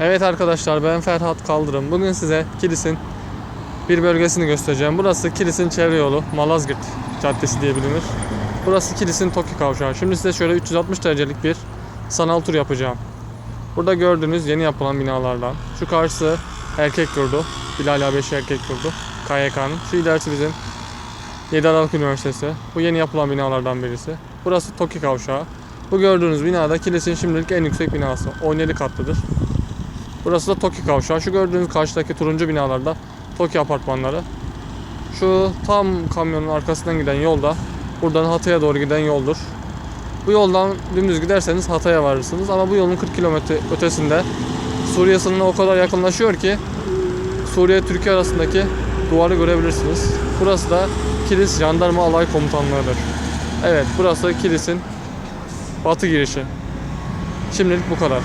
Evet arkadaşlar ben Ferhat Kaldırım. Bugün size Kilis'in bir bölgesini göstereceğim. Burası Kilis'in çevre yolu. Malazgirt Caddesi diye bilinir. Burası Kilis'in Toki kavşağı. Şimdi size şöyle 360 derecelik bir sanal tur yapacağım. Burada gördüğünüz yeni yapılan binalardan. Şu karşısı erkek yurdu. Bilal Habeşi erkek yurdu. KYK'nın. Şu ilerisi bizim 7 Aralık Üniversitesi. Bu yeni yapılan binalardan birisi. Burası Toki kavşağı. Bu gördüğünüz binada Kilis'in şimdilik en yüksek binası. 17 katlıdır. Burası da Toki kavşağı. Şu gördüğünüz karşıdaki turuncu binalarda Toki apartmanları. Şu tam kamyonun arkasından giden yolda buradan Hatay'a doğru giden yoldur. Bu yoldan dümdüz giderseniz Hatay'a varırsınız ama bu yolun 40 kilometre ötesinde Suriye sınırına o kadar yakınlaşıyor ki Suriye Türkiye arasındaki duvarı görebilirsiniz. Burası da Kilis Jandarma Alay Komutanlığı'dır. Evet burası Kilis'in batı girişi. Şimdilik bu kadar.